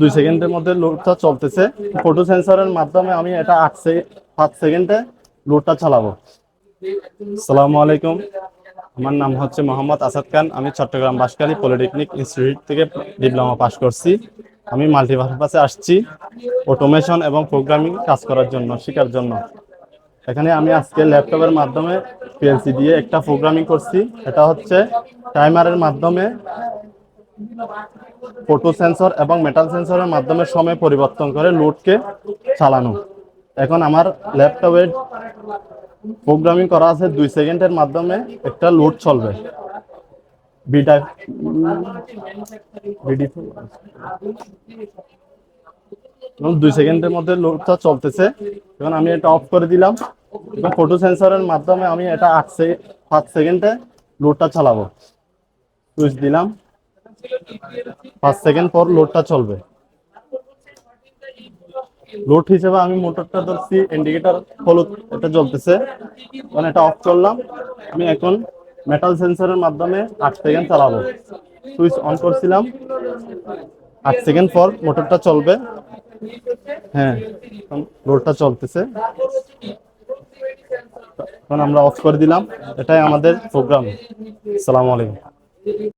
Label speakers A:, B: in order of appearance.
A: দুই সেকেন্ডের মধ্যে লোডটা চলতেছে। ফটো সেন্সরের মাধ্যমে আমি এটা আট পাঁচ সেকেন্ডে লোডটা চালাবো। আসসালামু আলাইকুম। আমার নাম হচ্ছে মোহাম্মদ আসাদ খান। আমি চট্টগ্রাম বাসকালী পলিটেকনিক ইনস্টিটিউট থেকে ডিপ্লোমা পাস করছি। আমি মাল্টিপারপাসে আসছি। অটোমেশন এবং প্রোগ্রামিং কাজ করার জন্য, শেখার জন্য। এখানে আমি আজকে ল্যাপটপের মাধ্যমে পিএলসি দিয়ে একটা প্রোগ্রামিং করছি। এটা হচ্ছে টাইমারের মাধ্যমে ফটো সেন্সর এবং মেটাল সেন্সরের মাধ্যমে সময় পরিবর্তন করে লোডকে চালানো। এখন আমার ল্যাপটপে প্রোগ্রামিং করা আছে দুই সেকেন্ডের মাধ্যমে একটা লোড চলবে। বিটা বিডি এবং দুই সেকেন্ডের মধ্যে লোডটা চলতেছে। এখন আমি এটা অফ করে দিলাম। এবং ফটো সেন্সরের মাধ্যমে আমি এটা আট সেকেন্ড পাঁচ সেকেন্ডে লোডটা চালাবো। সুইচ দিলাম। পাঁচ সেকেন্ড পর লোডটা চলবে। লোড হিসেবে আমি মোটরটা ধরছি ইন্ডিকেটর হলুদ এটা জ্বলতেছে। মানে এটা অফ করলাম। আমি এখন মেটাল সেন্সরের মাধ্যমে আট সেকেন্ড চালাবো। সুইচ অন করছিলাম। আট সেকেন্ড পর মোটরটা চলবে। হ্যাঁ লোডটা চলতেছে। এখন আমরা অফ করে দিলাম। এটাই আমাদের প্রোগ্রাম সালাম আলাইকুম।